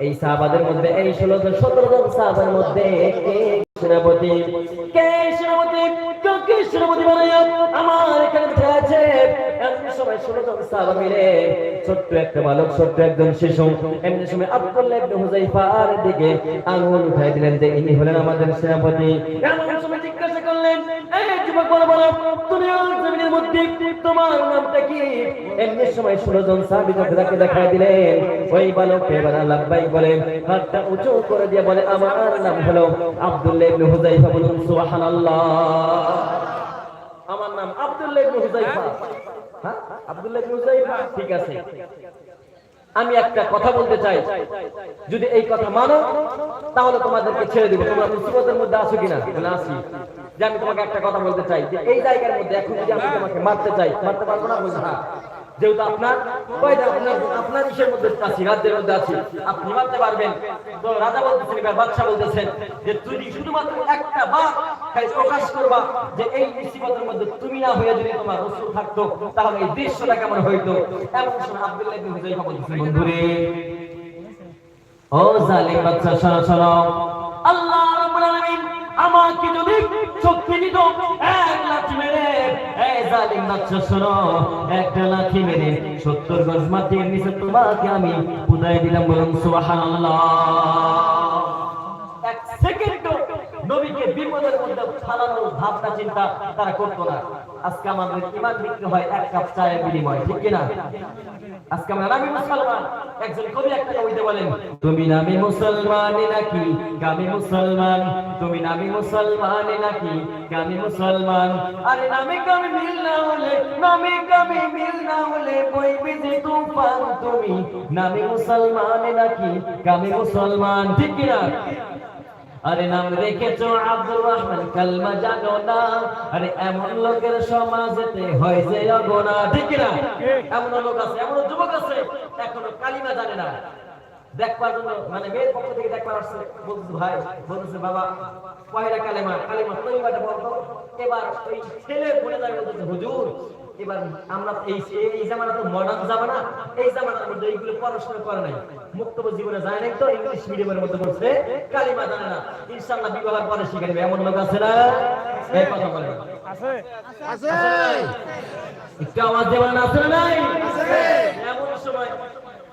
এই সাহাবাদের মধ্যে এই জন সাহাবার মধ্যে সেনাপতি কে সেনাপতি কে সেনাপতি আমার এখানে আছে ষোলো জন সাহাবা মিলে ছোট্ট একটা বালক ছোট্ট একজন শিশু এমনি সময় ইবনে দিকে আঙুল উঠাই দিলেন যে ইনি হলেন আমাদের সেনাপতি এমন সময় জিজ্ঞাসা করলেন, এই যুবক বড় বড় দুনিয়ার জমিনের মধ্যে তোমার নামটা কি? এমনি সময় ষোলো সাহাবী তাকে দেখাই দিলেন। ওই বালক এবার লাভবাই বলেন, হাতটা উঁচু করে দিয়ে বলে, আমার নাম হলো আব্দুল্লাহ ইবনে হুযাইফা বলুন, সুবহানাল্লাহ। আমার নাম আব্দুল্লাহ ইবনে হুযাইফা। হ্যাঁ? আব্দুল্লাহ ইবনে হুযাইফা? ঠিক আছে। আমি একটা কথা বলতে চাই। যদি এই কথা মানো, তাহলে তোমাদেরকে ছেড়ে দিব। তোমরা মুসিবতের মধ্যে আছো কিনা? আছি। যে আমি তোমাকে একটা কথা বলতে চাই, যে এই জায়গার মধ্যে এখন যদি আমি তোমাকে মারতে চাই, মারতে পারব না? বলছি হ্যাঁ। যেহেতু আপনার আপনার ইসের মধ্যে আছি, রাজ্যের মধ্যে আছি, আপনি মারতে পারবেন রাজা বলতেছেন, এবার বাদশা বলতেছেন যে তুই শুধুমাত্র একটা খালি প্রকাশ করবা যে এই মুসিবতের মধ্যে তুমি না হয়ে যদি তোমার রসুল থাকতো, তাহলে এই দৃশ্যটা কেমন হইতো? এমন সময় আব্দুল্লাহ ইবনে বলতেছেন, বন্ধুরে, ও জালিম বাচ্চা শোনো শোনো, আল্লাহ রাব্বুল আলামিন আমাকে যদি বাচ্চা শোনো একটা লাঠি মেরে 70 গজ মাটির নিচে তোমাকে আমি উদয় দিলাম বলুন, সুবহানাল্লাহ। এক সেকেন্ড বিপদের মধ্যে ফালানোর ভাবনা, চিন্তা তারা করতো না। আজকে আমাদের ইমান বিক্রি হয় এক কাপ চায়ের বিনিময়, ঠিক কিনা? আজকে আমরা নামি মুসলমান, একজন কবি একটা কবিতা বলেন, তুমি নামি মুসলমান নাকি গামি মুসলমান? তুমি নামি মুসলমান নাকি গামি মুসলমান? আরে নামে গামি মিল না হলে, নামে গামি মিল না হলে বইবে যে তুফান তুমি। নামি মুসলমান নাকি গামি মুসলমান, ঠিক কিনা? আরে নাম রেখেছো আব্দুর রহমান, কালমা জানো না? আরে এমন লোকের সমাজেতে হয় যে অগোনা ঠিক না এমন লোক আছে এমন যুবক আছে, এখনও কালিমা জানে না। দেখবার জন্য মানে মেয়ের পক্ষ থেকে দেখবার আসছে। বলতেছে, ভাই, বলতেছে, বাবা, পয়লা কালেমা কালেমা তৈবাটা বলতো। এবার ওই ছেলে বলে যাবে হুজুর এবার আমরা এই এই জামানা তো মডার্ন জামানা এই জামানার মধ্যে এইগুলো পড়াশোনা করে নাই। মুক্ত জীবনে যায় নাই তো ইংলিশ মিডিয়ামের মধ্যে পড়ছে কালিমা জানে না। ইনশাআল্লাহ বিবাহের পরে শিখে নেবে। এমন লোক আছে না? এই কথা বলে আছে। আছে। একটু আওয়াজ দেবেন না আছে না নাই? এমন সময়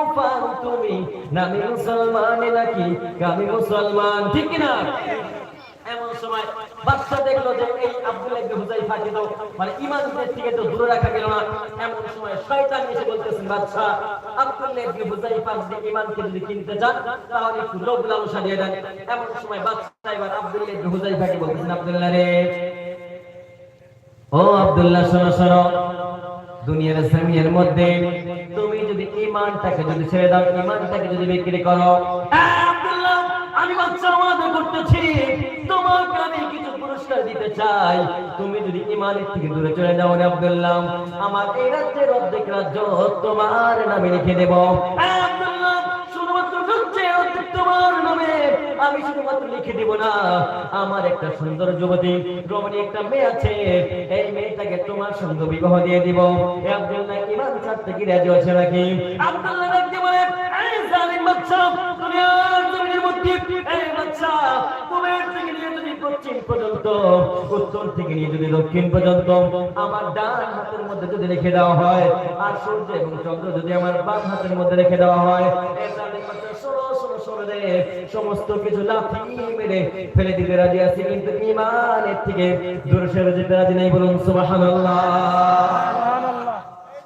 তুফান তুমি। নামি মুসলমান নাকি কামি মুসলমান, ঠিক না এমন সময় বাচ্চা দেখল যে এই আব্দুল্লাহ ইবনে হুযাইফাকে তো মানে ইমানদের থেকে তো দূরে রাখা গেল না। এমন সময় শয়তান এসে বলতেছেন, বাদশা আব্দুল্লাহ ইবনে হুযাইফা যদি ইমানকে যদি কিনতে চান, তাহলে একটু লোভ লালসা দিয়ে দেন। এমন সময় বাদশা এবার আব্দুল্লাহ ইবনে হুযাইফাকে বলতেছেন, আব্দুল্লাহ রে। ও আব্দুল্লাহ, শোনো শোনো। দুনিয়ার জমিনের মধ্যে তুমি যদি ইমানটাকে যদি ছেড়ে দাও ইমানটাকে যদি বিক্রি করো। করতেছি, তোমাকে আমি আব্দুল্লাহ, আমার আব্দুল্লাহ শুধুমাত্র লিখে দিব না। আমার একটা সুন্দর যুবতী, রমণী একটা মেয়ে আছে, এই মেয়েটাকে তোমার সঙ্গে বিবাহ দিয়ে দিব। উত্তর থেকে নিয়ে যদি দক্ষিণ পর্যন্ত, আমার ডান হাতের মধ্যে যদি রেখে দেওয়া হয়, আর সূর্য এবং চন্দ্র যদি আমার বাম হাতের মধ্যে রেখে দেওয়া হয় সমস্ত কিছু লাফি মেরে ফেলে দিতে রাজি আছি কিন্তু ইমানের থেকে দূরে সরে যেতে রাজি নেই বলুন সুবহানাল্লাহ সুবহানাল্লাহ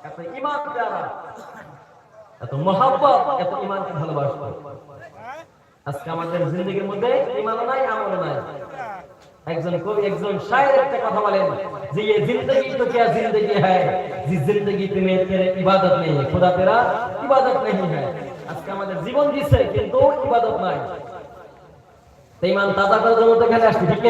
এত ইমান প্যারা এত মহাব্বত এত ইমানকে ভালোবাসবো আজকে আমাদের জিন্দগির মধ্যে ইমানও নাই আমলও নাই একজন কবি একজন শায়ের একটা কথা বলেন যে ये जिंदगी तो क्या जिंदगी है जिस जिंदगी में तेरे इबादत नहीं है खुदा तेरा इबादत नहीं है আজকে আমাদের জীবন দিচ্ছে কিন্তু ইবাদত নাই। তো ইমান তাজা করার জন্য তো এখানে আসছি, ঠিক